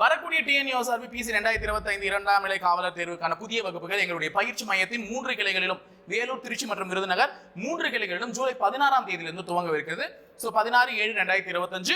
வரக்கூடிய TNUSRB PC ரெண்டாயிரத்தி இருபத்தைந்து இரண்டாம் நிலை காவலர் தேர்வுக்கான புதிய வகுப்புகள் எங்களுடைய பயிற்சி மையத்தின் மூன்று கிளைகளிலும் வேலூர் திருச்சி மற்றும் விருதுநகர் மூன்று கிளைகளிலும் ஜூலை பதினாறாம் தேதியிலிருந்து துவங்கவிருக்கிறது. ஸோ பதினாறு ஏழு ரெண்டாயிரத்தி இருபத்தஞ்சு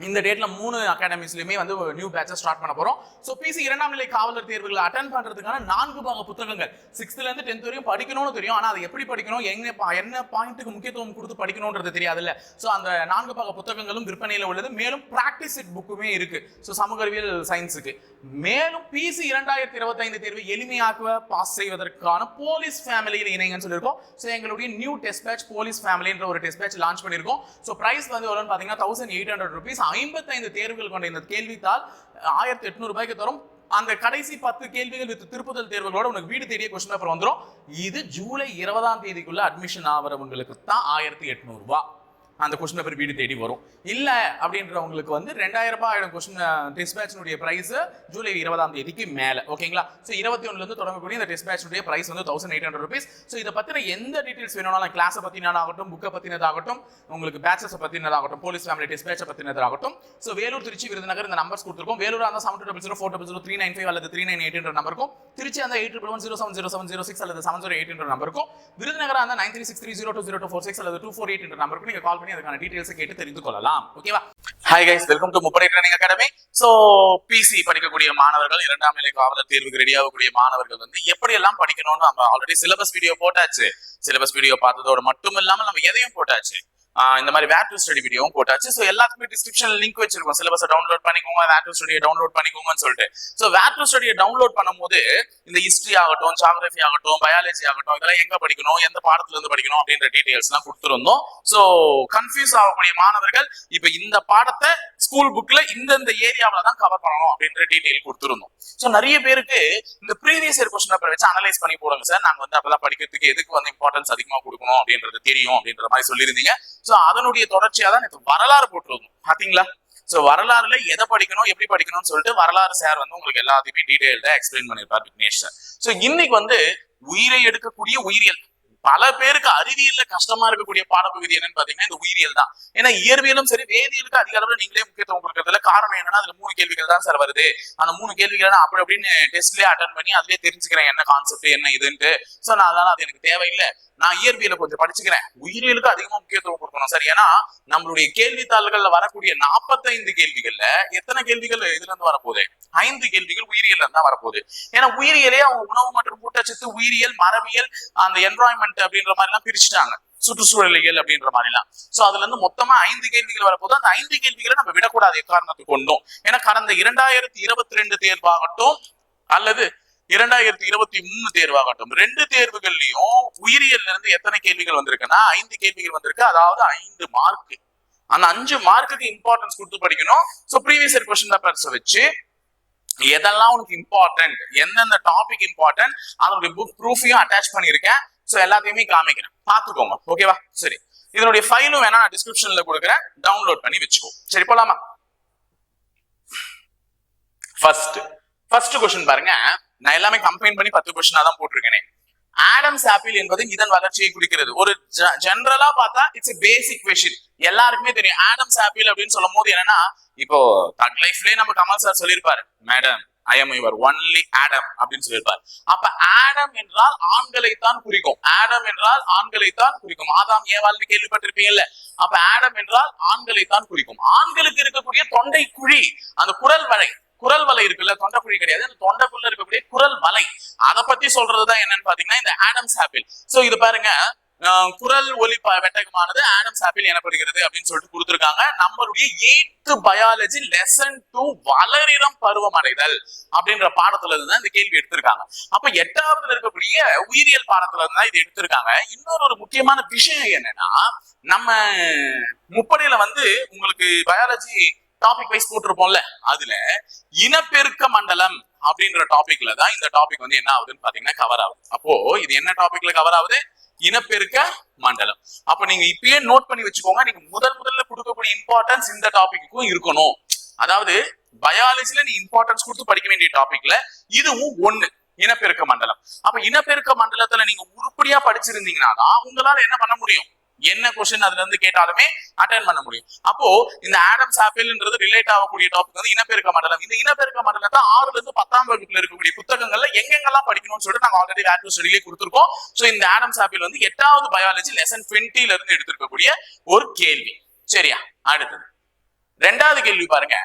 இந்த டேட்ல மூணு அகாடமிஸ்லயுமே வந்து நியூ பேட்சஸ் ஸ்டார்ட் பண்ண போறோம். ஸோ பிசி இரண்டாம் நிலை காவலர் தேர்வுகளை அட்டன் பண்றதுக்கான நான்கு பாக புத்தகங்கள். சிக்ஸ்த்ல இருந்து டென்த் வரையும் படிக்கணும்னு தெரியும். ஆனா அதை எப்படி படிக்கணும்? என்ன பா- என்ன பாயிண்ட்டுக்கு முக்கியத்துவம் கொடுத்து படிக்கணும்ன்றது தெரியாதுல்ல. ஸோ அந்த நான்கு பாக புத்தகங்களும் விற்பனையில் உள்ளது. மேலும் பிராக்டிஸ் செட் புக்குமே இருக்கு. ஸோ சமூக அறிவியல் சயின்ஸுக்கு மேலும் பிசி இரண்டாயிரத்தி இருபத்தைந்து தேர்வை எளிமையாக்குவ பாஸ் செய்வதற்கான போலீஸ் ஃபேமிலியில் இணைங்கன்னு சொல்லியிருக்கோம். ஸோ எங்களுடைய நியூ டெஸ்ட் பேட்ச் போலீஸ் ஃபேமிலின்ற ஒரு டெஸ்ட் பேட்ச் லான்ச் பண்ணியிருக்கோம். ஸோ பிரைஸ் வந்து எவ்வளோன்னு பார்த்தீங்கன்னா தௌசண்ட் எயிட் ஹண்ட்ரட் ருபீஸ் ஐம்பத்தைந்து தேர்வுகள் கொண்ட இந்த கேள்வித்தாள் ஆயிரத்தி எட்நூறு ரூபாய்க்கு தரும். அந்த கடைசி பத்து கேள்விகள் வித் திருப்புதல் தேர்வுகளோட உனக்கு வீடு தேடிய கொஸ்டின் பேப்பர் வந்துடும் இது ஜூலை இருபதாம் தேதிக்குள்ள அட்மிஷன் ஆகிறவங்களுக்கு தான் ஆயிரத்தி எட்நூறுபா அந்த கொஸ்டின் பேர் வீடு தேடி வரும். இல்லை அப்படின்றவங்களுக்கு வந்து ரெண்டாயிரம் ரூபாய் ஆயிரம் கொஷின் டெஸ்ட் பேட்சினுடைய ப்ரைஸ் ஜூலை இருபதாம் தேதிக்கு மேலே. ஓகேங்களா ஸோ இருபத்தி ஒன்றுலேருந்து தொடங்கக்கூடிய இந்த டெஸ்ட் பேட்சினுடைய ப்ரைஸ் வந்து thousand eight hundred rupees so இதை பற்றின எந்த டீட்டெயில்ஸ் வேணும்னாலும் கிளாஸை பத்தினதாகட்டும் புக்கை பற்றினதாகட்டும் உங்களுக்கு பேச்சஸை பற்றினதாகட்டும் போலீஸ் ஃபேமிலி டெஸ்ட் பேட்சை பற்றினதாகட்டும் ஸோ வேலூர் திருச்சி விருதுநகர் இந்த நம்பர்ஸ் கொடுத்துருக்கோம். வேலூர் அந்த seven double zero four double zero three nine five அல்லது த்ரீ நைன் எயிட் நம்பருக்கும். திருச்சி அந்த eight triple one zero seven zero seven zero six அல்லது செவன் ஜீரோ எயிட் நம்பருக்கும். விருதுநகர் அந்த nine three six three zero two zero two four six அல்லது two four eight நம்பருக்கு நீங்க கால் பண்ணி அதுக்கான டீடைல்ஸ் கேட்டு தெரிந்து கொள்ளலாம். ஓகேவா ஹாய் கைஸ் வெல்கம் டு முப்படை ட்ரைனிங் அகாடமி ஸோ பிசி படிக்கக்கூடிய மாணவர்கள் இரண்டாம் நிலை காவலர் தேர்வுக்கு ரெடி ஆகக்கூடிய மாணவர்கள் வந்து எப்படி எல்லாம் படிக்கணும்னு நம்ம ஆல்ரெடி சிலபஸ் வீடியோ போட்டாச்சு. சிலபஸ் வீடியோ பார்த்ததோட மட்டும் இல்லாமல் நம்ம எதையும் போட்டாச்சு. இந்த மாதிரி வேர் டு ஸ்டடி வீடியோவும் போட்டாச்சு. ஸோ எல்லாத்துக்குமே டிஸ்கிரிப்ஷன் லிங்க் வச்சிருக்கோம். சிலபஸை டவுன்லோட் பண்ணிக்கோங்க வேர் டு ஸ்டடியை டவுன்லோட் பண்ணிக்கோங்கன்னு சொல்லிட்டு. ஸோ வேர் டு ஸ்டடியை டவுன்லோட் பண்ணும்போது இந்த ஹிஸ்ட்ரி ஆகட்டும் ஜாகிரபி ஆகட்டும் பயாலஜி ஆகட்டும் இதெல்லாம் எங்க படிக்கணும் எந்த பாடத்துல இருந்து படிக்கணும் அப்படின்ற டீடைல்ஸ் எல்லாம் கொடுத்துருந்தோம். ஸோ கன்ஃபியூஸ் ஆகக்கூடிய மாணவர்கள் இப்ப இந்த பாடத்தை ஸ்கூல் புக்ல இந்தந்த ஏரியாவில தான் கவர் பண்ணணும் அப்படின்ற டீடைல் கொடுத்துருந்தோம். ஸோ நிறைய பேருக்கு இந்த ப்ரீவியஸ் இயர் கொஸ்டின் பேப்பர் வச்சு அனலைஸ் பண்ணி போடுங்க சார். நாங்க வந்து அப்பதான் படிக்கிறதுக்கு எதுக்கு வந்து இம்பார்ட்டன்ஸ் அதிகமா கொடுக்கணும் அப்படின்றது தெரியும் அப்படின்ற மாதிரி சொல்லியிருந்தீங்க. ஸோ அதனுடைய தொடர்ச்சியா தான் எனக்கு வரலாறு போட்டிருந்தோம் பாத்தீங்களா? ஸோ வரலாறுல எதை படிக்கணும் எப்படி படிக்கணும்னு சொல்லிட்டு வரலாறு சார் வந்து உங்களுக்கு எல்லாத்தையுமே டீடைல்டா எக்ஸ்பிளைன் பண்ணியிருப்பார் விக்னேஷ் சார். ஸோ இன்னைக்கு வந்து உயிரை எடுக்கக்கூடிய உயிரியல் பல பேருக்கு அறிவியல்ல கஷ்டமா இருக்கக்கூடிய பாடப்பகுதி என்னன்னு பாத்தீங்கன்னா இந்த உயிரியல் தான். ஏன்னா இயற்பியலும் சரி வேதியியலுக்கு அதிக அளவுல நீங்களே முக்கியத்துவம் கொடுக்கறதுல காரணம் என்னன்னா அதுல மூணு கேள்விகள் தான் சார் வருது. அந்த மூணு கேள்விகள் அப்படி அப்படின்னு டெஸ்ட்லயே அட்டன் பண்ணி அதுலயே தெரிஞ்சுக்கிறேன் என்ன கான்செப்ட் என்ன இதுன்ட்டு. சோ நான் அதனால அது எனக்கு தேவையில்லை. நான் இயற்பியலை கொஞ்சம் படிச்சுக்கிறேன். உயிரியலுக்கு அதிகமா முக்கியத்துவம் கொடுக்கணும் சார். ஏன்னா நம்மளுடைய கேள்வித்தாள்கள்ல வரக்கூடிய நாற்பத்தைந்து கேள்விகள்ல எத்தனை கேள்விகள் இதுல இருந்து வரப்போகுது? ஐந்து கேள்விகள் உயிரியல் தான் வரப்போகுது. ஏன்னா உயிரியலே அவங்க உணவு மற்றும் ஊட்டச்சத்து உயிரியல் மரபியல் அந்த என்வரான்மெண்ட் அப்படின்ற மாதிரி எல்லாம் பிரிச்சுட்டாங்க. சுற்றுச்சூழலியல் அப்படின்ற மாதிரி எல்லாம் சோ அதுல இருந்து மொத்தமா ஐந்து கேள்விகள் வரப்போது அந்த ஐந்து கேள்விகளை நம்ம விடக்கூடாது எக்காரணத்துக்கு கொண்டோம். ஏன்னா கடந்த இரண்டாயிரத்தி இருபத்தி ரெண்டு தேர்வாகட்டும் அல்லது இரண்டாயிரத்தி இருபத்தி மூணு தேர்வாகட்டும். ரெண்டு தேர்வுகள்லயும் உயிரியல்ல இருந்து எத்தனை கேள்விகள் வந்திருக்குன்னா ஐந்து கேள்விகள் வந்திருக்கு. அதாவது ஐந்து மார்க் அந்த அஞ்சு மார்க்குக்கு இம்பார்ட்டன்ஸ் கொடுத்து படிக்கணும். So previous year question papers வச்சு எதெல்லாம் உனக்கு இம்பார்ட்டன்ட் எந்தெந்த டாபிக் இம்பார்ட்டன்ட் அதனுடைய புக் ப்ரூஃபையும் அட்டாச் பண்ணியிருக்கேன். ஸோ எல்லாத்தையுமே காமிக்கிறேன். பார்த்துக்கோங்க. ஓகேவா சரி. இதனுடைய ஃபைலும் வேணா நான் டிஸ்கிரிப்ஷன்ல கொடுக்குறேன். டவுன்லோட் பண்ணி வச்சுக்கோ. சரி போலாமா? ஃபர்ஸ்ட் ஃபர்ஸ்ட் கொஸ்டின் பாருங்க. நான் எல்லாமே கம்பைன் பண்ணி பத்து கொஸ்டினா தான் போட்டிருக்கேன். ஆடம்ஸ் ஆப்பிள் என்பது இதன் வளர்ச்சியை குறிக்கிறது. ஒரு ஜெனரலா பார்த்தா இட்ஸ் a பேசிக் கொஸ்டின் எல்லாருக்குமே தெரியும். ஆடம்ஸ் ஆப்பிள் அப்படின்னு சொல்லும் போது என்னன்னா இப்போ தக் லைஃப்லயே நம்ம கமல் சார் சொல்லியிருப்பாரு. Madam I am your only Adam அப்படின்னு சொல்லியிருப்பார். அப்ப ஆடம் என்றால் ஆண்களைத்தான் குறிக்கும். ஆடம் என்றால் ஆண்களைத்தான் குறிக்கும். ஆதாம் ஏவாள்னு கேள்விப்பட்டிருப்பீங்கல்ல? அப்ப ஆடம் என்றால் ஆண்களை தான் குறிக்கும். ஆண்களுக்கு இருக்கக்கூடிய தொண்டை குழி அந்த குரல் வலை குரல் வலை இருக்குல்ல தொண்டைக்குழி கிடையாது. அந்த தொண்டைக்குள்ள இருக்கக்கூடிய குரல் வலை. அதை பத்தி சொல்றதுதான் என்னன்னு பாத்தீங்கன்னா இந்த ஆடம்ஸ் ஆப்பிள். சோ இது பாருங்க குரல் ஒலி வெட்டகமானது ஆடம்ஸ் ஆப்பிள் எனப்படுகிறது அப்படின்னு சொல்லிட்டு கொடுத்துருக்காங்க. நம்மளுடைய எயித்து பயாலஜி லெசன் டூ வளரிடம் பருவமடைதல் அப்படின்ற பாடத்துல இருந்து தான் இந்த கேள்வி எடுத்திருக்காங்க. அப்ப எட்டாவதுல இருக்கக்கூடிய உயிரியல் பாடத்துல இருந்து தான் இது எடுத்திருக்காங்க. இன்னொரு ஒரு முக்கியமான விஷயம் என்னன்னா நம்ம முப்படையில வந்து உங்களுக்கு பயாலஜி டாபிக் வைஸ் போட்டிருப்போம்ல அதுல இனப்பெருக்க மண்டலம் அப்படின்ற டாபிக்ல தான் இந்த டாபிக் வந்து என்ன ஆகுதுன்னு பாத்தீங்கன்னா கவர் ஆகுது. அப்போ இது என்ன டாபிக்ல கவர் ஆகுது? இனப்பெருக்க மண்டலம். அப்ப நீங்க இப்பயே நோட் பண்ணி வச்சுக்கோங்க நீங்க முதல் முதல்ல கொடுக்கக்கூடிய இம்பார்ட்டன்ஸ் இந்த டாபிக்கும் இருக்கணும். அதாவது பயாலஜில நீ இம்பார்ட்டன்ஸ் கொடுத்து படிக்க வேண்டிய டாபிக்ல இதுவும் ஒண்ணு இனப்பெருக்க மண்டலம். அப்ப இனப்பெருக்க மண்டலத்துல நீங்க உருப்படியா படிச்சிருந்தீங்கன்னா தான் உங்களால என்ன பண்ண முடியும்? என்ன கொஸ்டின் அதுல இருந்து கேட்டாலுமே அட்டன் பண்ண முடியும். அப்போ இந்த ஆடம் ஆப்பிள்ன்றது ரிலேட் ஆகக்கூடிய டாபிக் வந்து இனப்பெருக்க மண்டலம். இந்த இனப்பெருக்க மண்டலத்தை ஆறுல இருந்து பத்தாம் வகுப்புல இருக்கக்கூடிய புத்தகங்கள்ல எங்கெங்கெல்லாம் படிக்கணும்னு சொல்லிட்டு நாங்க ஆல்ரெடி வேல்யூ ஸ்டடியிலே கொடுத்துருக்கோம். சோ இந்த ஆடம் ஆப்பிள் வந்து எட்டாவது பயாலஜி லெசன் டுவெண்ட்டில இருந்து எடுத்திருக்கக்கூடிய ஒரு கேள்வி. சரியா? அடுத்தது. ரெண்டாவது கேள்வி பாருங்க.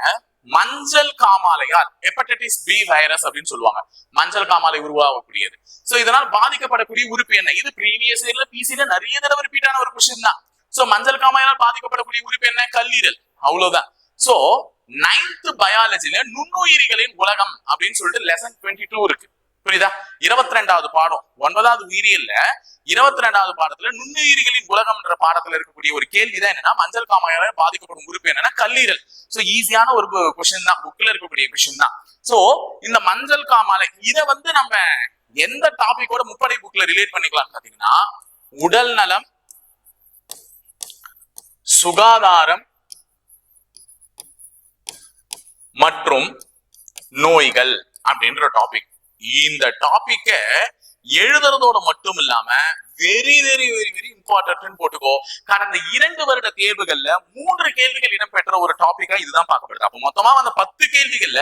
மஞ்சள் காமாலையால் ஹெப்படைட்டிஸ் பி வைரஸ் அப்படின்னு சொல்லுவாங்க. மஞ்சள் காமாலை உருவாகக்கூடியது. சோ இதனால் பாதிக்கப்படக்கூடிய உறுப்பு என்ன? இது ப்ரீவியஸ் இயர்ல பிசில நிறைய தடவை ரிப்பீட் ஆன ஒரு கொஸ்டின் தான். சோ மஞ்சள் காமாலையால் பாதிக்கப்படக்கூடிய உறுப்பு என்ன? கல்லீரல். அவ்வளவுதான். சோ நைன்த் பயாலஜில நுண்ணுயிரிகளின் உலகம் அப்படின்னு சொல்லிட்டு லெசன் டுவெண்ட்டி டூ இருக்கு. புரியுதா? இருபத்தி ரெண்டாவது பாடம். ஒன்பதாவது உயிரியல்ல இருபத்தி ரெண்டாவது பாடத்துல நுண்ணுயிரிகளின் உலகம்ன்ற பாடத்துல இருக்கக்கூடிய ஒரு கேள்விதான் என்னன்னா மஞ்சள் காமாயால பாதிக்கப்படும் உறுப்பு என்னன்னா கல்லீரல். சோ ஈஸியான ஒரு கொஸ்டின் தான். புக்ல இருக்கக்கூடிய கொஸ்டின் தான். சோ இந்த மஞ்சள் காமாலை இதை வந்து நம்ம எந்த டாபிக்கோட முப்படை புக்ல ரிலேட் பண்ணிக்கலாம் பாத்தீங்கன்னா உடல் நலம் சுகாதாரம் மற்றும் நோய்கள் அப்படின்ற டாபிக் இந்த டாபிக்க எழுதுறதோட மட்டும் இல்லாம very very very very important போட்டுக்கோ. கடந்த இரண்டு வருட தேர்வுகள்ல மூன்று கேள்விகள் இடம்பெற்ற ஒரு டாபிக்கா இதுதான் பார்க்கப்படுது. அப்ப மொத்தமா அந்த பத்து கேள்விகள்ல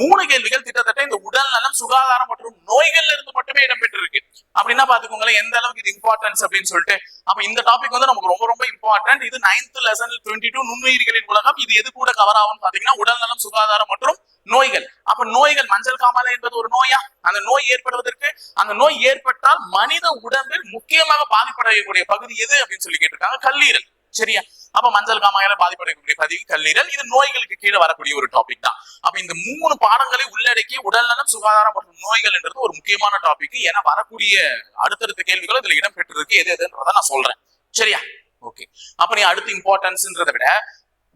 மூணு கேள்விகள் கிட்டத்தட்ட இந்த உடல் நலம் சுகாதாரம் மற்றும் நோய்கள்ல இருந்து மட்டுமே இடம்பெற்றிருக்கு. அப்படின்னா பாத்துக்கோங்களேன் எந்த அளவுக்கு இது இம்பார்ட்டன்ஸ் அப்படின்னு சொல்லிட்டு அப்ப இந்த டாபிக் வந்து நமக்கு ரொம்ப ரொம்ப இம்பார்ட்டன்ட் இது நைன்த் லெசன் டுவெண்ட்டி டூ நுண்ணுயிர்களின் உலகம் இது எது கூட கவர் ஆகும் பாத்தீங்கன்னா உடல் நலம் சுகாதாரம் மற்றும் நோய்கள். அப்ப நோய்கள் மஞ்சள் காமாலை என்பது ஒரு நோயா? அந்த நோய் ஏற்படுவதற்கு அந்த நோய் ஏற்பட்டால் மனித உடம்பில் முக்கியமாக பாதிப்படையக்கூடிய பகுதி எது அப்படின்னு சொல்லி கேட்டிருக்காங்க கல்லீரல். சரியா? அப்ப மஞ்சள் காமாயால பாதிப்படையக்கூடிய பதிவு கல்லீரல். இது நோய்களுக்கு கீழே வரக்கூடிய ஒரு டாபிக் தான். அப்ப இந்த மூணு பாடங்களை உள்ளடக்கி உடல்நலம் சுகாதாரம் மற்றும் நோய்கள் என்றது ஒரு முக்கியமான டாபிக் ஏன்னா வரக்கூடிய அடுத்தடுத்த கேள்விகள் இதுல இடம் பெற்றிருக்கு எது எதுன்றதை நான் சொல்றேன். சரியா? ஓகே அப்ப நீ அடுத்து இம்பார்ட்டன்ஸ்ன்றதை விட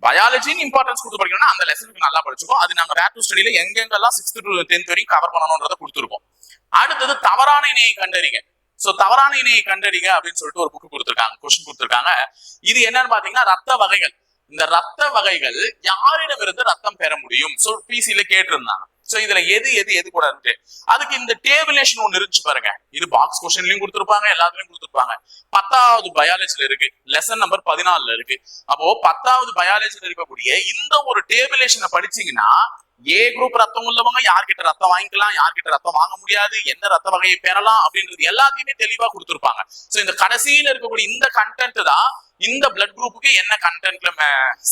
பயாலஜின்னு இம்பார்ட்டன்ஸ் கொடுத்து படிக்கணும்னா அந்த லெசனுக்கு நல்லா படிச்சுக்கோ. அது நாங்க ரேட் டு ஸ்டடியில எங்கெங்கெல்லாம் சிக்ஸ்த் டு டென்த் வரைக்கும் கவர் பண்ணணும்ன்றத கொடுத்துருக்கோம். அடுத்தது தவறான இணையை கண்டறிங்க. சோ தவறான இணையை கண்டறிங்க அப்படின்னு சொல்லிட்டு ஒரு புக் கொடுத்துருக்காங்க கொஸ்டின் கொடுத்துருக்காங்க. இது என்னன்னு பாத்தீங்கன்னா ரத்த வகைகள். இந்த ரத்த வகைகள் யாரிடமிருந்து ரத்தம் பெற முடியும்? சோ பிசில கேட்டிருந்தாங்க. சோ இதுல எது எது எது கூட இருக்கு? அதுக்கு இந்த டேபிளேஷன் ஒண்ணு இருந்துச்சு பாருங்க. இது பாக்ஸ் கொஸ்டின்லயும் கொடுத்துருப்பாங்க எல்லாத்துலயும் கொடுத்துருப்பாங்க. பத்தாவது பயாலஜில இருக்கு. லெசன் நம்பர் பதினாலுல இருக்கு. அப்போ பத்தாவது பயாலஜில இருக்கக்கூடிய இந்த ஒரு டேபிளேஷனை படிச்சீங்கன்னா ஏ குரூப் ரத்தம் உள்ளவங்க யார்கிட்ட ரத்தம் வாங்கிக்கலாம் யார்கிட்ட ரத்தம் வாங்க முடியாது எந்த ரத்த வகையை பெறலாம் அப்படின்றது எல்லாத்தையுமே தெளிவா கொடுத்துருப்பாங்க. சோ இந்த கடைசியில இருக்கக்கூடிய இந்த கண்டென்ட் தான் இந்த பிளட் குரூப்புக்கு என்ன கண்டென்ட்ல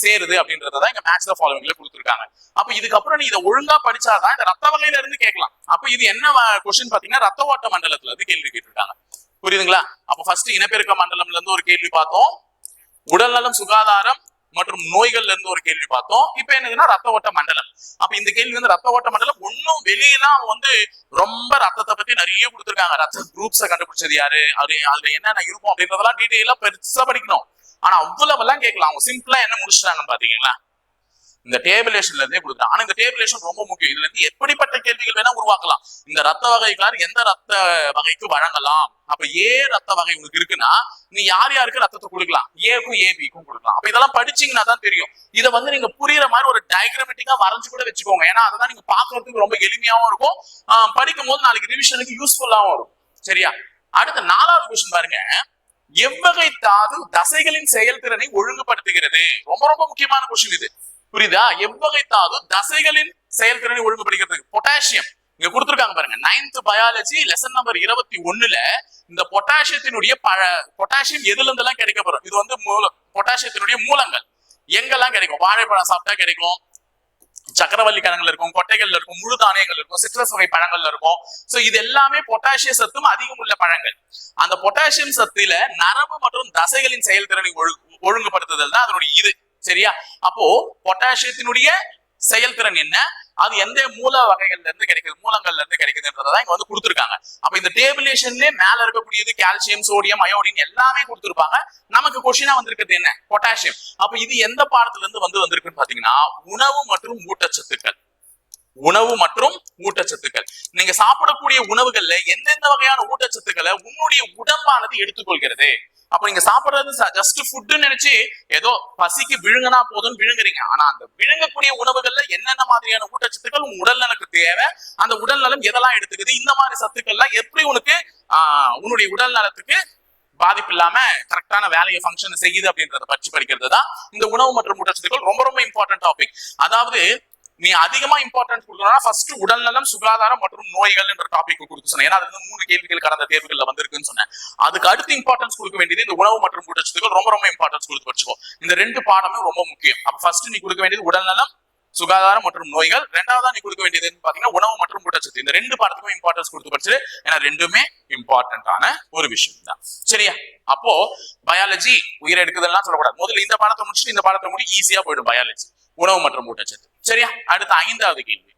சேருது அப்படின்றத இங்க மேட்ச்ல ஃபாலோவிங்ல கொடுத்துருக்காங்க. அப்ப இதுக்கப்புறம் நீ இதை ஒழுங்கா படிச்சாதான் இந்த ரத்த வகையில இருந்து கேட்கலாம். அப்ப இது என்ன கொஸ்டின் பாத்தீங்கன்னா ரத்த ஓட்ட மண்டலத்துல இருந்து கேள்வி கேட்டிருக்காங்க. புரியுதுங்களா? அப்ப ஃபர்ஸ்ட் இனப்பெருக்க மண்டலம்ல இருந்து ஒரு கேள்வி பார்த்தோம். உடல்நலம் சுகாதாரம் மற்றும் நோய்கள்ல இருந்து ஒரு கேள்வி பார்த்தோம். இப்ப என்னதுன்னா ரத்த ஓட்ட மண்டலம். அப்ப இந்த கேள்வி வந்து ரத்த ஓட்ட மண்டலம் ஒன்னும் வெளியெல்லாம் வந்து ரொம்ப ரத்தத்தை பத்தி நிறைய கொடுத்துருக்காங்க. ரத்த குரூப்ஸை கண்டுபிடிச்சது யாரு? அது அதுல என்னென்ன இருக்கும் அப்படின்றதெல்லாம் டீட்டெயிலா பெருசா படிக்கணும். ஆனா அவ்வளவு எல்லாம் கேட்கலாம் அவங்க சிம்பிளா என்ன முடிச்சிட்டாங்கன்னு பாத்தீங்களா? இந்த டேபிளேஷன்ல இருந்தே கொடுக்குறாங்க ஆனா இந்த டேபிளேஷன் ரொம்ப முக்கியம். இதுல இருந்து எப்படிப்பட்ட கேள்விகள் வேணா உருவாக்கலாம். இந்த ரத்த வகைக்கார் எந்த ரத்த வகைக்கு வழங்கலாம்? அப்ப ஏ ரத்த வகை உங்களுக்கு இருக்குன்னா நீ யார் யாருக்கு ரத்தத்தை கொடுக்கலாம்? ஏக்கும் ஏபிக்கும் கொடுக்கலாம். அப்ப இதெல்லாம் படிச்சீங்கன்னா தான் தெரியும். இதை வந்து நீங்க புரியுற மாதிரி ஒரு டயக்ராமெட்டிக்கா வரைஞ்சு கூட வச்சுக்கோங்க. ஏன்னா அதான் நீங்க பாக்குறதுக்கு ரொம்ப எளிமையாவும் இருக்கும். ஆஹ் படிக்கும் போது நாளைக்கு ரிவிஷனுக்கு யூஸ்ஃபுல்லாவும் இருக்கும் சரியா? அடுத்த நாலாவது கொஸ்டின் பாருங்க. எவ்வகை தாது தசைகளின் செயல்திறனை ஒழுங்குபடுத்துகிறது. ரொம்ப ரொம்ப முக்கியமான கொஸ்டின் இது. புரியுதா? எவ்வகை தாது தசைகளின் செயல்திறனை ஒழுங்குபடுத்துகிறது பொட்டாசியம் இங்க கொடுத்துருக்காங்க பாருங்க. நைன்த் பயாலஜி லெசன் நம்பர் இருபத்தி ஒண்ணுல இந்த பொட்டாசியத்தினுடைய பழ பொட்டாசியம் எதுல இருந்து எல்லாம் கிடைக்க போறோம்? இது வந்து மூல பொட்டாசியத்தினுடைய மூலங்கள். எங்கெல்லாம் கிடைக்கும்? வாழைப்பழம் சாப்பிட்டா கிடைக்கும். சக்கரவள்ளி கிழங்குல இருக்கும் கொட்டைகள்ல இருக்கும் முழு தானியங்கள் இருக்கும் சிட்ரஸ் வகை பழங்கள்ல இருக்கும். சோ இது எல்லாமே பொட்டாசிய சத்தும் அதிகம் உள்ள பழங்கள். அந்த பொட்டாசியம் சத்துல நரம்பு மற்றும் தசைகளின் செயல்திறனை ஒழு- ஒழுங்குபடுத்துதல் தான் அதனுடைய இது. சரியா? அப்போ பொட்டாசியத்தினுடைய செயல்திறன் என்ன? அது எந்த மூல வகைகள்ல இருந்து கிடைக்குது? மூலங்கள்ல இருந்து கிடைக்குதுன்றதான் இங்க வந்து கொடுத்துருக்காங்க. அப்ப இந்த டேபிளேஷன்லயே மேல இருக்கக்கூடியது கால்சியம் சோடியம் அயோடின் எல்லாமே கொடுத்துருப்பாங்க. நமக்கு கொஸ்டினா வந்திருக்கிறது என்ன? பொட்டாசியம் அப்ப இது எந்த பாடத்துல இருந்து வந்து வந்திருக்குன்னு பாத்தீங்கன்னா உணவு மற்றும் ஊட்டச்சத்துக்கள். உணவு மற்றும் ஊட்டச்சத்துக்கள். நீங்க சாப்பிடக்கூடிய உணவுகள்ல எந்தெந்த வகையான ஊட்டச்சத்துக்களை உன்னுடைய உடம்பானது எடுத்துக்கொள்கிறது? அப்ப நீங்க சாப்பிடுறது ஜஸ்ட் ஃபுட்னு நினைச்சு ஏதோ பசிக்கு விழுங்கினா போதும்னு விழுங்குறீங்க. ஆனா அந்த விழுங்கக்கூடிய உணவுகள்ல என்னென்ன மாதிரியான ஊட்டச்சத்துக்கள் உன் உடல் நலனுக்கு தேவை? அந்த உடல் நலம் எதெல்லாம் எடுத்துக்குது? இந்த மாதிரி சத்துக்கள்லாம் எப்படி உனக்கு ஆஹ் உன்னுடைய உடல் நலத்துக்கு பாதிப்பு இல்லாம கரெக்டான வேலையை ஃபங்க்ஷன் செய்யுது அப்படின்றத பற்றி படிக்கிறது தான் இந்த உணவு மற்றும் ஊட்டச்சத்துக்கள் ரொம்ப ரொம்ப இம்பார்ட்டன்ட் டாபிக் அதாவது நீ அதிகமா இம்பார்ட்டன்ஸ் கொடுக்கணும்னா ஃபர்ஸ்ட் உடல்நலம் சுகாதாரம் மற்றும் நோய்கள் என்ற டாபிக் கொடுத்து சொன்னேன். ஏன்னா அது வந்து மூணு கேள்விகள் கடந்த தேர்வுகள்ல வந்திருக்குன்னு சொன்னேன். அதுக்கு அடுத்து இம்பார்ட்டன்ஸ் கொடுக்க வேண்டியது இந்த உணவு மற்றும் ஊட்டச்சத்துக்கள் ரொம்ப ரொம்ப இம்பார்ட்டன்ஸ் கொடுத்து வச்சுக்கோ. இந்த ரெண்டு பாடமும் ரொம்ப முக்கியம். அப்ப ஃபர்ஸ்ட் நீ கொடுக்க வேண்டியது உடல்நலம் சுகாதாரம் மற்றும் நோய்கள். ரெண்டாவதா நீ கொடுக்க வேண்டியது பாத்தீங்கன்னா உணவு மற்றும் ஊட்டச்சத்து. இந்த ரெண்டு பாடத்துக்கும் இம்பார்ட்டன்ஸ் கொடுத்து படிச்சு ஏன்னா ரெண்டுமே இம்பார்ட்டன்டான ஒரு விஷயம் தான். சரியா? அப்போ பயாலஜி உயிரை எடுக்குதுலாம் சொல்லக்கூடாது. முதல்ல இந்த பாடத்தை முடிச்சுட்டு இந்த பாடத்தை முடி ஈஸியா போயிடும் பயாலஜி உணவு மற்றும் ஊட்டச்சத்து. சரியா? அடுத்த ஐந்தாவது கேள்வி.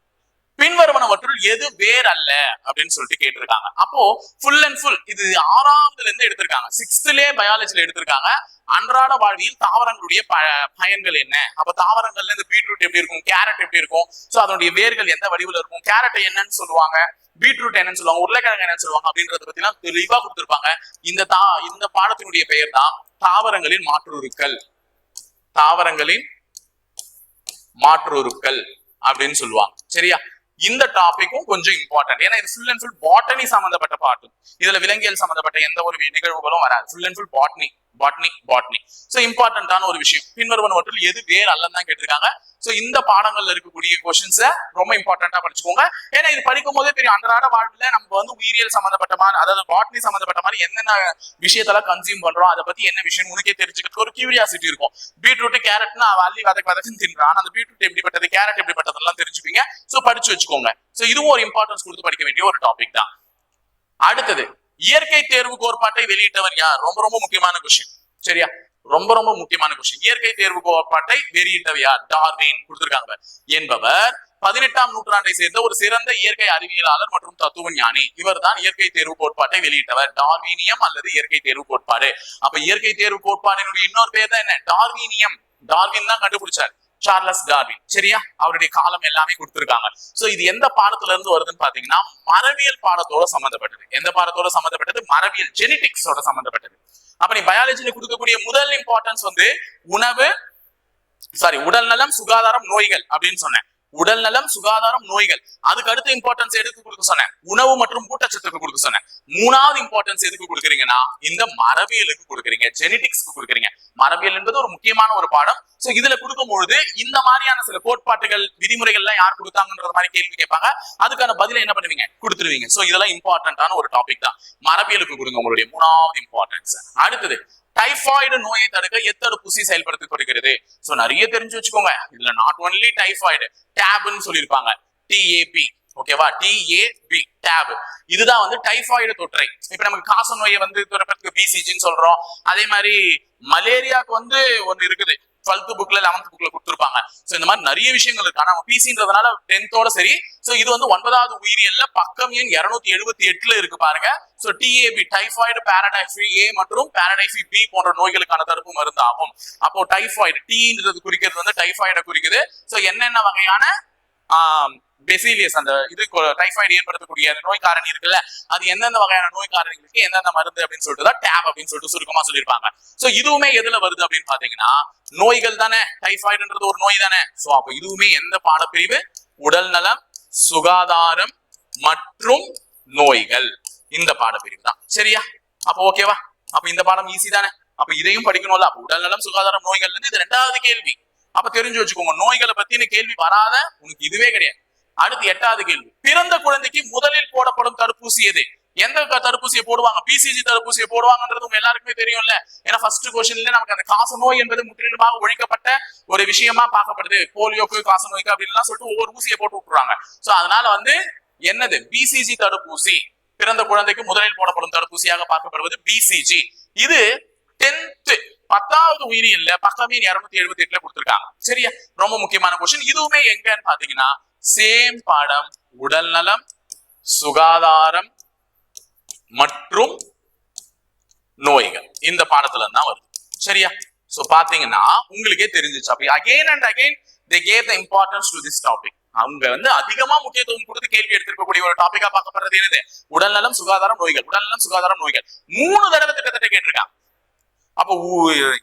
பின்வருவனவற்றுள் எது வேர் அல்ல? அப்படின்னு சொல்லிட்டு கேட்டிருக்காங்க. அப்போ ஃபுல் அண்ட் ஃபுல் இது ஆறாவதுல இருந்து எடுத்திருக்காங்க. சிக்ஸ்த்லயே பயாலஜில எடுத்திருக்காங்க. அன்றாட வாழ்வியல் தாவரங்களுடைய ப பயன்கள் என்ன? அப்ப தாவரங்கள்ல இந்த பீட்ரூட் எப்படி இருக்கும்? கேரட் எப்படி இருக்கும்? சோ அதனுடைய வேர்கள் எந்த வடிவில் இருக்கும்? கேரட் என்னன்னு சொல்லுவாங்க. பீட்ரூட் என்னன்னு சொல்லுவாங்க. உருளைக்கிழங்கு என்னன்னு சொல்லுவாங்க. அப்படின்றத பத்தி எல்லாம் தெளிவா கொடுத்திருப்பாங்க. இந்த தா இந்த பாடத்தினுடைய பெயர் தான் தாவரங்களின் மாற்றுருக்கள். தாவரங்களின் மாற்றுருக்கள் அப்படின்னு சொல்லுவாங்க. சரியா? இந்த டாபிக்கும் கொஞ்சம் இம்பார்ட்டன்ட் ஏன்னா இது ஃபுல் அண்ட் ஃபுல் பாட்டனி சம்பந்தப்பட்ட பாட்டு இதுல விலங்கியல் சம்பந்தப்பட்ட எந்த ஒரு நிகழ்வுகளும் வராது. Full and full botany botany botany. So இம்பார்ட்டன்டான ஒரு விஷயம். பின்வருவனவற்றில் எது வேர் அல்லன்னு தான் கேட்டிருக்காங்க. சோ இந்த பாடங்கள்ல இருக்கக்கூடிய கொஸ்டின்ஸ ரொம்ப இம்பார்ட்டன்டா படிச்சுக்கோங்க. ஏன்னா இது படிக்கும் போதே பெரிய அன்றாட வாழ்வில் நமக்கு வந்து உயிரியல் சம்பந்தப்பட்ட மாதிரி அதாவது பாட்னி சம்பந்தப்பட்ட மாதிரி என்னென்ன விஷயத்தெல்லாம் கன்சியூம் பண்றோம் அதை பத்தி என்ன விஷயம் உனக்கே தெரிஞ்சுக்கிறதுக்கு ஒரு கியூரியாசிட்டி இருக்கும். பீட்ரூட் கேரட்னா அள்ளி வதக்கு வதக்குன்னு தின்றான். அந்த பீட்ரூட் எப்படிப்பட்டது கேரட் எப்படிப்பட்டதெல்லாம் தெரிஞ்சுப்பீங்க. சோ படிச்சு வச்சுக்கோங்க. சோ இதுவும் ஒரு இம்பார்ட்டன்ஸ் கொடுத்து படிக்க வேண்டிய ஒரு டாபிக் தான். அடுத்தது இயற்கை தேர்வு கோட்பாட்டை வெளியிட்டவர் யார்? ரொம்ப ரொம்ப முக்கியமான கொஸ்டின் சரியா? ரொம்ப ரொம்ப முக்கியமான கொஸ்டின் இயற்கை தேர்வு கோட்பாட்டை வெளியிட்டவர் யார்? டார்வின். கொடுத்திருக்காங்க என்பவர் பதினெட்டாம் நூற்றாண்டை சேர்ந்த ஒரு சிறந்த இயற்கை அறிவியலாளர் மற்றும் தத்துவ ஞானி. இவர் தான் இயற்கை தேர்வு கோட்பாட்டை வெளியிட்டவர். டார்வீனியம் அல்லது இயற்கை தேர்வு கோட்பாடு. அப்ப இயற்கை தேர்வு கோட்பாடினுடைய இன்னொரு பேர் தான் என்ன? டார்வீனியம். டார்வின் தான் கண்டுபிடிச்சார். சார்லஸ் டார்வின் சரியா? அவருடைய காலம் எல்லாமே கொடுத்திருக்காங்க. சோ இது எந்த பாடத்துல இருந்து வருதுன்னு பாத்தீங்கன்னா மரபியல் பாடத்தோட சம்பந்தப்பட்டது. எந்த பாடத்தோட சம்பந்தப்பட்டது? மரபியல் ஜெனடிக்ஸோட சம்பந்தப்பட்டது. அப்ப நீ பயாலஜில கொடுக்கக்கூடிய முதல் இம்பார்ட்டன்ஸ் வந்து உணவு சாரி உடல் நலம் சுகாதாரம் நோய்கள் அப்படின்னு சொன்னேன். உடல் நலம் சுகாதாரம் நோய்கள். அதுக்கு அடுத்து இம்பார்ட்டன்ஸ் எதுக்கு கொடுக்க சொன்னேன்? உணவு மற்றும் ஊட்டச்சத்துக்கு கொடுக்க சொன்னேன். மூணாவது இம்பார்ட்டன்ஸ் எதுக்கு கொடுக்குறீங்கன்னா இந்த மரபியலுக்கு கொடுக்குறீங்க. ஜெனடிக்ஸ்க்கு கொடுக்குறீங்க. மரபியல் என்பது ஒரு முக்கியமான ஒரு பாடம். சோ இதுல கொடுக்கும் பொழுது இந்த மாதிரியான சில கோட்பாட்டுகள் விதிமுறைகள் எல்லாம் யார் கொடுத்தாங்கன்ற மாதிரி கேள்வி கேட்பாங்க. அதுக்கான பதில என்ன பண்ணுவீங்க? கொடுத்துருவீங்க. சோ இதெல்லாம் இம்பார்ட்டன்டான ஒரு டாபிக் தான். மரபியலுக்கு கொடுங்க உங்களுடைய மூணாவது இம்பார்ட்டன்ஸ் அடுத்தது டைஃபாய்டு நோயை தடுக்க எத்தடுப்பூசி செயல்படுத்தப்படுகிறது ஸோ நிறைய தெரிஞ்சு வச்சுக்கோங்க. இதுல நாட் ஒன்லி டைஃபாய்டு டேப்னு சொல்லியிருப்பாங்க. டிஏபி ஓகேவா டிஏபி டேப் இதுதான் வந்து டைஃபாய்டு தொற்றை. இப்ப நமக்கு காச நோயை வந்து துறப்பதற்கு பிசிஜின்னு சொல்றோம். அதே மாதிரி மலேரியாவுக்கு வந்து ஒன்று இருக்குது. டுவெல்த் புக்ல லெவன்த் புக்ல கொடுத்துருப்பாங்க. சோ இந்த மாதிரி நிறைய விஷயங்கள் இருக்கு. ஆனா நம்ம பிசின்றதுனால டென்த்தோட சரி. சோ இது வந்து ஒன்பதாவது உயிரியல்ல பக்கம் எண் இருநூத்தி எழுபத்தி எட்டுல இருக்கு பாருங்க. So TAB typhoid paratyphi A மற்றும் பாரடைஃபி பி போன்ற நோய்களுக்கான தடுப்பு மருந்து ஆகும் அப்போ டைஃபாய்டு டீன்றது குறிக்கிறது வந்து டைபாய்டை குறிக்குது. சோ என்னென்ன வகையான பெசிலியஸ் அந்த இது டைபாய்டு ஏற்படுத்தக்கூடிய அந்த நோய் காரணி இருக்குல்ல அது எந்தெந்த வகையான நோய் காரணிகளுக்கு எந்தெந்த மருந்து அப்படின்னு சொல்லிட்டு தான் டேப் அப்படின்னு சொல்லிட்டு சுருக்கமா சொல்லியிருப்பாங்க. சோ இதுவுமே எதுல வருது அப்படின்னு பாத்தீங்கன்னா நோய்கள் தானே டைபாய்டுன்றது ஒரு நோய் தானே. சோ அப்ப இதுவுமே எந்த பாடப்பிரிவு? உடல் நலம் சுகாதாரம் மற்றும் நோய்கள். இந்த பாடப்பிரிவு தான். சரியா? அப்ப ஓகேவா அப்ப இந்த பாடம் ஈஸி தானே? அப்ப இதையும் படிக்கணும்ல. அப்ப உடல் நலம் சுகாதாரம் நோய்கள் இருந்து இது ரெண்டாவது கேள்வி. அப்ப தெரிஞ்சு வச்சுக்கோங்க நோய்களை பத்தின கேள்வி வராத உனக்கு இதுவே கிடையாது. அடுத்து எட்டாவது கேள்வி. பிறந்த குழந்தைக்கு முதலில் போடப்படும் தடுப்பூசி எது? எந்த தடுப்பூசியை போடுவாங்க? பிசிஜி தடுப்பூசியை போடுவாங்கன்றது உங்க எல்லாருக்குமே தெரியும்ல. ஏன்னா ஃபர்ஸ்ட் கொஸ்டின்ல நமக்கு அந்த காச நோய் என்பது முற்றிலுமாக ஒழிக்கப்பட்ட ஒரு விஷயமா பார்க்கப்படுது. போலியோக்கு காச நோய்க்கு அப்படின்லாம் சொல்லிட்டு ஒவ்வொரு ஊசியை போட்டு விட்டுறாங்க சோ அதனால வந்து என்னது? பிசிஜி தடுப்பூசி. பிறந்த குழந்தைக்கு முதலில் போடப்படும் தடுப்பூசியாக பார்க்கப்படுவது பிசிஜி இது டென்த் பத்தாவது உயிரியல்ல பக்கமே இருநூத்தி எழுபத்தி எட்டுல கொடுத்திருக்காங்க. சரியா? ரொம்ப முக்கியமான கொஸ்டின் இதுவுமே எங்கன்னு பாத்தீங்கன்னா சேம் பாடம் உடல் நலம் சுகாதாரம் மற்றும் நோய்கள். இந்த பாடத்துல தான் வருது. சரியா? சோ பாத்தீங்கன்னா உங்களுக்கே தெரிஞ்சிச்சு. அப்ப again and again they gave the importance to this topic அவங்க வந்து அதிகமா முக்கியத்துவம் கொடுத்து கேள்வி எடுத்திருக்கக்கூடிய ஒரு டாபிக்கா பார்க்கப்படுறது என்னது? உடல்நலம் சுகாதாரம் நோய்கள். உடல்நலம் சுகாதாரம் நோய்கள். மூணு தடவை திட்டத்தட்ட கேட்டிருக்காங்க. அப்போ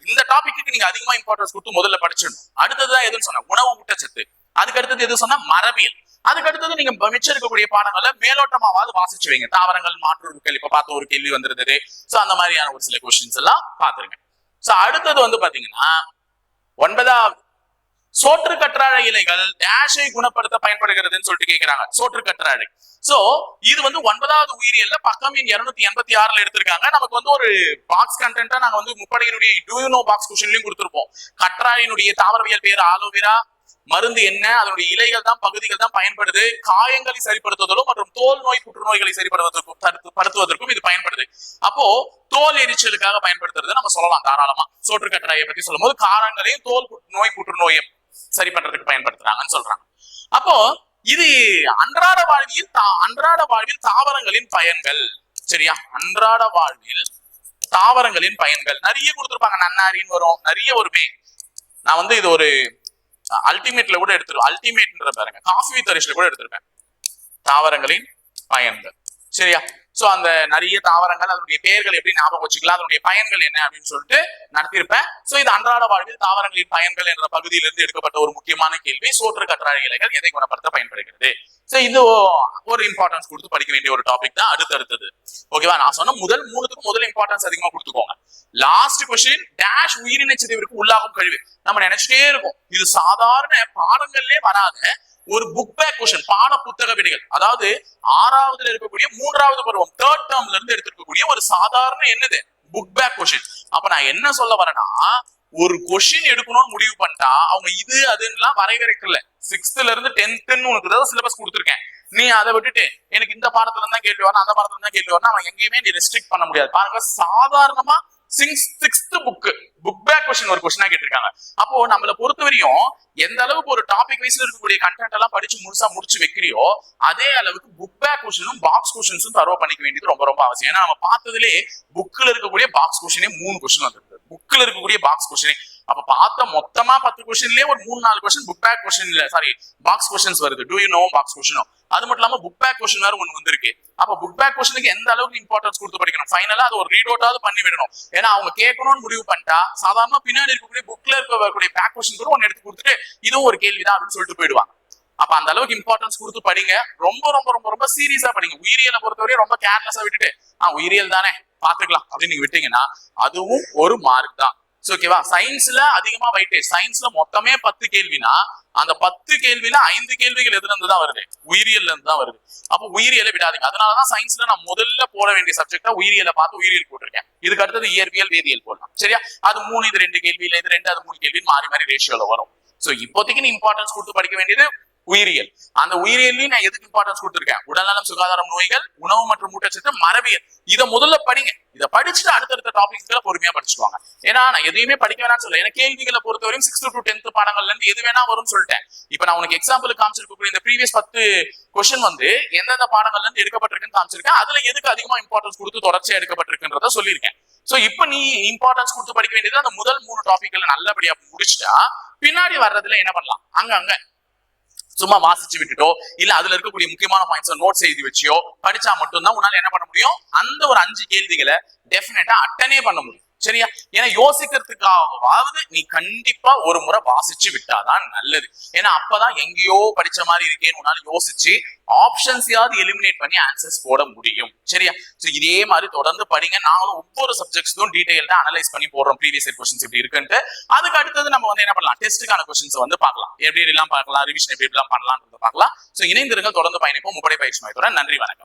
இந்த டாபிக்கு நீங்க அதிகமா இம்பார்ட்டன்ஸ் கொடுத்து முதல்ல படிச்சிடணும். அடுத்ததுதான் எதுன்னு சொன்னா உணவு ஊட்டச்சத்து. அதுக்கு அடுத்தது எது சொன்னா மரபியல். அதுக்கு அடுத்தது நீங்க மிச்சம் இருக்கக்கூடிய பாடங்களை மேலோட்டமாவது வாசிச்சு வைங்க. தாவரங்கள் மாற்றுருக்கள் இப்ப பார்த்த ஒரு கேள்வி வந்திருந்தது. சோ அந்த மாதிரியான ஒரு சில கொஸ்டின்ஸ் எல்லாம் பாத்துருங்க சோ அடுத்தது வந்து பாத்தீங்கன்னா ஒன்பதாவது சோற்று கற்றாழை இலைகள் டேஷை குணப்படுத்த பயன்படுகிறதுன்னு சொல்லிட்டு கேக்குறாங்க. சோற்று கற்றாழை. சோ இது வந்து ஒன்பதாவது உயிரியல்ல பக்கம் இருநூத்தி எண்பத்தி ஆறுல எடுத்திருக்காங்க. நமக்கு வந்து ஒரு பாக்ஸ் கண்டென்ட்டா நாங்க வந்து முப்படையினுடைய டூ பாக்ஸ் கொஸ்டின்லயும் கொடுத்திருப்போம். கற்றாழையினுடைய தாவரவியல் பேர் ஆலோவேரா மருந்து என்ன அதனுடைய இலைகள் தான் பகுதிகள் தான் பயன்படுது. காயங்களை சரிப்படுத்துவதிலும் மற்றும் தோல் நோய் புற்றுநோய்களை சரிப்படுவதற்கும் படுத்துவதற்கும் இது பயன்படுது. அப்போ தோல் எரிச்சலுக்காக பயன்படுத்துறது நம்ம சொல்லலாம் தாராளமா. சோற்று கற்றாயை பத்தி சொல்லும் போது காரங்களையும் தோல் புற்று- நோய் புற்றுநோயை சரி பண்றதுக்கு பயன்படுத்துறாங்கன்னு சொல்றாங்க. அப்போ இது அன்றாட வாழ்வில் அன்றாட வாழ்வில் தாவரங்களின் பயன்கள். சரியா? அன்றாட வாழ்வில் தாவரங்களின் பயன்கள். நிறைய கொடுத்துருப்பாங்க. நன்னாரின்னு வரும். நிறைய வருமே. நான் வந்து இது ஒரு அல்டிமேட்ல கூட எடுத்துருவேன். அல்டிமேட்ன்ற பாருங்க. காஃபி வித் கூட எடுத்திருப்பேன். தாவரங்களின் பயன்கள். சரியா? சோ அந்த நிறைய தாவரங்கள் அதனுடைய பெயர்கள் எப்படி ஞாபகம் வச்சுக்கலாம் அதனுடைய பயன்கள் என்ன அப்படின்னு சொல்லிட்டு நடத்தியிருப்பேன். சோ இது அன்றாட வாழ்வில் தாவரங்களின் பயன்கள் என்ற பகுதியிலிருந்து எடுக்கப்பட்ட ஒரு முக்கியமான கேள்வி. சோற்று கற்றாழை இலைகள் எதை குணப்படுத்த பயன்படுகிறது? சோ இது ஒரு இம்பார்ட்டன்ஸ் கொடுத்து படிக்க வேண்டிய ஒரு டாபிக் தான். அடுத்தடுத்தது. ஓகேவா நான் சொன்ன முதல் மூணுத்துக்கும் முதல் இம்பார்ட்டன்ஸ் அதிகமா கொடுத்துக்கோங்க. லாஸ்ட் கொஸ்டின் டேஷ் உயிரின சிதைவிற்கு உள்ளாகும் கழிவு. நம்ம நினைச்சிட்டே இருக்கோம். இது சாதாரண பாடங்கள்லேயே வராத ஒரு புக் பேக் கொஷன் பாட புத்தக விடைகள். அதாவது ஆறாவதுல இருக்கக்கூடிய மூன்றாவது பருவம் தேர்ட் டேர்ம்ல இருந்து எடுத்திருக்கக்கூடிய ஒரு சாதாரண என்னது? புக் பேக் கொஷின் அப்ப நான் என்ன சொல்ல வரேன்னா ஒரு கொஷின் எடுக்கணும்னு முடிவு பண்ணிட்டா அவங்க இது அதுன்னுலாம் வரையறுக்கல சிக்ஸ்த்ல இருந்து டென்த்னு உனக்கு ஏதாவது சிலபஸ் கொடுத்துருக்கேன். நீ அதை விட்டுட்டு எனக்கு இந்த பாடத்துல இருந்தா கேள்வி வரணும் அந்த பாடத்துல இருந்தா கேள்வி வரணும் அவன் எங்கேயுமே நீ ரெஸ்ட்ரிக்ட் பண்ண முடியாது. பாருங்க சாதாரணமா six sixth book book back question ஒரு கொஸ்டினா கேட்டிருக்காங்க. அப்போ நம்மளை பொறுத்தவரையும் எந்த அளவுக்கு ஒரு டாபிக் வைஸ்ல இருக்கக்கூடிய கண்டென்ட் எல்லாம் படிச்சு முழுசா முடிச்சு வைக்கிறியோ அதே அளவுக்கு புக் பேக் கொஸ்டினும் பாக்ஸ் கொஸ்டின்ஸும் தரவா பண்ணிக்க வேண்டியது ரொம்ப ரொம்ப அவசியம். ஏன்னா நம்ம பார்த்ததுலேயே புக்ல இருக்கக்கூடிய பாக்ஸ் கொஸ்டினே மூணு கொஸ்டின் வந்துருக்கு புக்ல இருக்கக்கூடிய பாக்ஸ் கொஸ்டினே அப்ப பார்த்த மொத்தமா பத்து கொஸ்டின்லயே ஒரு மூணு நாலு கொஸ்டின் புக் பேக் கொஸ்டின் இல்ல. சாரி பாக்ஸ் கொஸ்டின்ஸ் வருது. டூ யூ நோ பாக்ஸ் கொஸ்டினோ அது மட்டும் இல்லாம புக் பேக் கொஸ்டின் வேற ஒன்று வந்திருக்கு. அப்ப புக் பேக் கொஸ்டினுக்கு எந்த அளவுக்கு இம்பார்ட்டன்ஸ் கொடுத்து படிக்கணும்? ஃபைனலா அது ஒரு ரீட் அவுட்டாவது பண்ணி விடணும். ஏன்னா அவங்க கேட்கணும்னு முடிவு பண்ணிட்டா சாதாரண பின்னாடி இருக்கக்கூடிய புக்ல இருக்கக்கூடிய பேக் கொஸ்டின் கூட ஒன்று எடுத்து கொடுத்துட்டு இதுவும் ஒரு கேள்விதான் அப்படின்னு சொல்லிட்டு போயிடுவாங்க. அப்ப அந்த அளவுக்கு இம்பார்ட்டன்ஸ் கொடுத்து படிங்க. ரொம்ப ரொம்ப ரொம்ப ரொம்ப சீரியஸா படிங்க. உயிரியலை பொறுத்தவரை ரொம்ப கேர்லெஸ்ஸா விட்டுட்டு ஆஹ் உயிரியல் தானே பாத்துக்கலாம் அப்படின்னு நீங்க விட்டீங்கன்னா அதுவும் ஒரு மார்க் தான். ஓகேவா சயின்ஸ்ல அதிகமா வைட்டேஜ் சயின்ஸ்ல மொத்தமே பத்து கேள்வினா அந்த பத்து கேள்வியில ஐந்து கேள்விகள் எதுல இருந்து தான் வருது? உயிரியல்ல இருந்து தான் வருது. அப்போ உயிரியலை விடாதீங்க. அதனாலதான் சயின்ஸ்ல நான் முதல்ல போட வேண்டிய சப்ஜெக்டா உயிரியலை பார்த்து உயிரியல் போட்டிருக்கேன். இதுக்கு அடுத்தது இயற்பியல் வேதியியல் போடலாம். சரியா? அது மூணு இது ரெண்டு கேள்வி இல்ல இது ரெண்டு அது மூணு கேள்வி மாறி மாறி ரேஷியோல வரும். சோ இப்போதைக்கு நீ இம்பார்ட்டன்ஸ் கொடுத்து படிக்க வேண்டியது உயிரியல். அந்த உயிரியல்லையும் நான் எதுக்கு இம்பார்ட்டன்ஸ் கொடுத்துருக்கேன்? உடல்நலம் சுகாதாரம் நோய்கள் உணவு மற்றும் ஊட்டச்சத்து மரபியல். இதை முதல்ல படிங்க. இதை படிச்சுட்டு அடுத்தடுத்த டாபிக்ஸ்களை பொறுமையா படிச்சுக்குவாங்க ஏன்னா நான் எதையுமே படிக்க வேணாம்னு சொல்ல ஏன்னா கேள்விகளை பொறுத்தவரையும் சிக்ஸ்த் டு டென்த் பாடங்கள்ல இருந்து எது வேணா வரும்னு சொல்லிட்டேன். இப்ப நான் உனக்கு எக்ஸாம்பிள் காமிச்சிருக்கக்கூடிய இந்த ப்ரீவியஸ் பத்து கொஸ்டின் வந்து எந்தெந்த பாடங்கள்ல இருந்து எடுக்கப்பட்டிருக்குன்னு காமிச்சிருக்கேன். அதுல எதுக்கு அதிகமா இம்பார்ட்டன்ஸ் கொடுத்து தொடர்ச்சியா எடுக்கப்பட்டிருக்குன்றத சொல்லியிருக்கேன். சோ இப்ப நீ இம்பார்ட்டன்ஸ் கொடுத்து படிக்க வேண்டியது அந்த முதல் மூணு டாபிக்ல நல்லபடியா முடிச்சுட்டா பின்னாடி வர்றதுல என்ன பண்ணலாம்? அங்க அங்க சும்மா வாசிச்சு விட்டுட்டோ இல்ல அதுல இருக்கக்கூடிய முக்கியமான பாயிண்ட்ஸ் நோட்ஸ் எழுதி வச்சியோ படிச்சா மட்டும்தான் உன்னால என்ன பண்ண முடியும்? அந்த ஒரு அஞ்சு கேள்விகளை டெஃபினட்டா அட்டனே பண்ண முடியும். சரியா? ஏன்னா யோசிக்கிறதுக்காகவாவது நீ கண்டிப்பா ஒரு முறை வாசிச்சு விட்டாதான் நல்லது. ஏன்னா அப்பதான் எங்கேயோ படிச்ச மாதிரி இருக்கேன்னு உன்னால யோசிச்சு ஆப்ஷன்ஸையாவது எலிமினேட் பண்ணி ஆன்சர்ஸ் போட முடியும். சரியா? சோ இதே மாதிரி தொடர்ந்து படிங்க. நாங்களும் ஒவ்வொரு சப்ஜெக்ட்ஸும் டீடைல்டா அனலைஸ் பண்ணி போடுறோம். ப்ரீவியஸ் இயர் கொஸ்டின்ஸ் இப்படி இருக்குன்ட்டு. அதுக்கு அடுத்தது நம்ம வந்து என்ன பண்ணலாம்? டெஸ்ட்டுக்கான கொஸ்டின்ஸ் வந்து பார்க்கலாம். எப்படி எல்லாம் பார்க்கலாம்? ரிவிஷன் எப்படி எல்லாம் பண்ணலாம்ன்றத பார்க்கலாம். சோ இணைந்திருங்கள். தொடர்ந்து பயணிப்போம். முப்படை பயிற்சி மையத்துடன். நன்றி வணக்கம்.